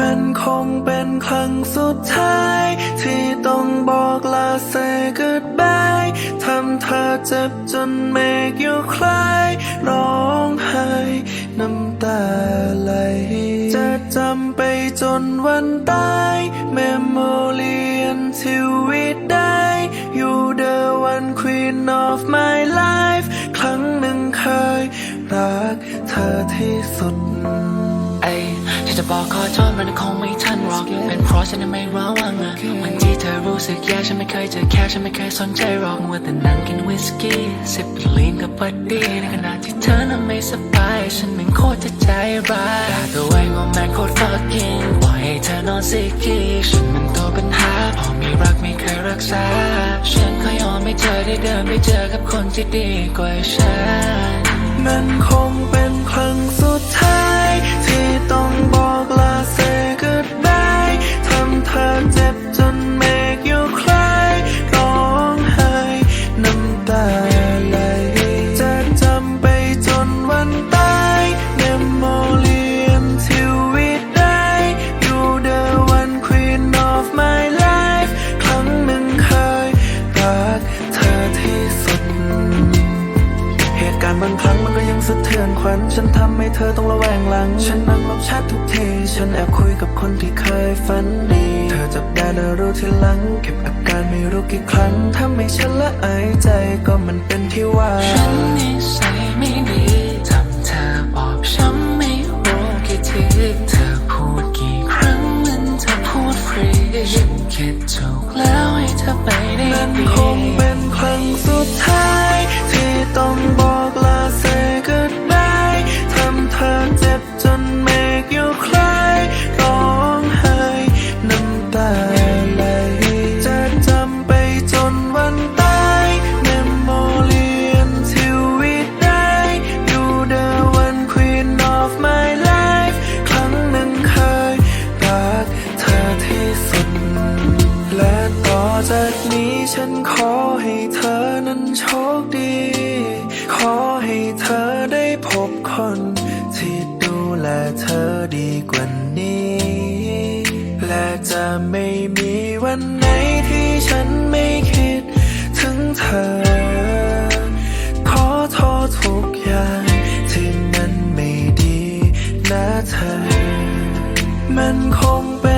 มันคงเป็นครั้งสุดท้าย ที่ต้องบอกลา say goodbye ทำเธอเจ็บจนเมฆอยู่คลายร้องไห้น้ำตาไหล จะจำไปจนวันตาย Memorial ชีวิตได้ You the one queen of my life ครั้งหนึ่งเคยรักเธอที่สุด จะบอกขอโทษมันคงไม่ทันหรอก เป็นเพราะฉันยังไม่ระวังอะวันที่เธอรู้สึกแย่ฉันไม่เคยเจอแค่ฉันไม่เคยสนใจหรอกมัวแต่นั่งกินวิสกี้สิบลีนกับบัดดี้ในขณะที่เธอนั้นไม่สบาย ฉันมันโคตรจะใจร้ายด่าตัวเองว่าแม่งโคตร fucking ปล่อยให้เธอนอนสิกี้ฉันมันตัวปัญหาพอมีรักไม่เคยรักษา ฉันขอยอมให้เธอได้เดินไปเจอกับคนที่ดีกว่าฉันมันคงเป็นครั้งสุดท้าย ยังสะเทือนขวัญฉันทำให้เธอต้องระแวงหลัง ฉันนั่งลบแชททุกที ฉันแอบคุยกับคนที่เคยฝันดี เธอจับได้แล้วรู้ทีหลัง เก็บอาการไม่รู้กี่ครั้งถ้าไม่ฉันละอายใจก็มันเป็นที่ว่าฉันนิสัยไม่ดีทำเธอบอบช้ำไม่รู้กี่ทีเธอพูดกี่ครั้งนั้นเธอพูดฟรีฉันคิดถูกแล้วให้เธอไปได้มันดีคงเป็นครั้งสุดท้าย ดีกว่านี้ และจะไม่มีวันไหนที่ฉันไม่คิดถึงเธอ ขอโทษทุกอย่างที่มันไม่ดีนะเธอ มันคงเป็น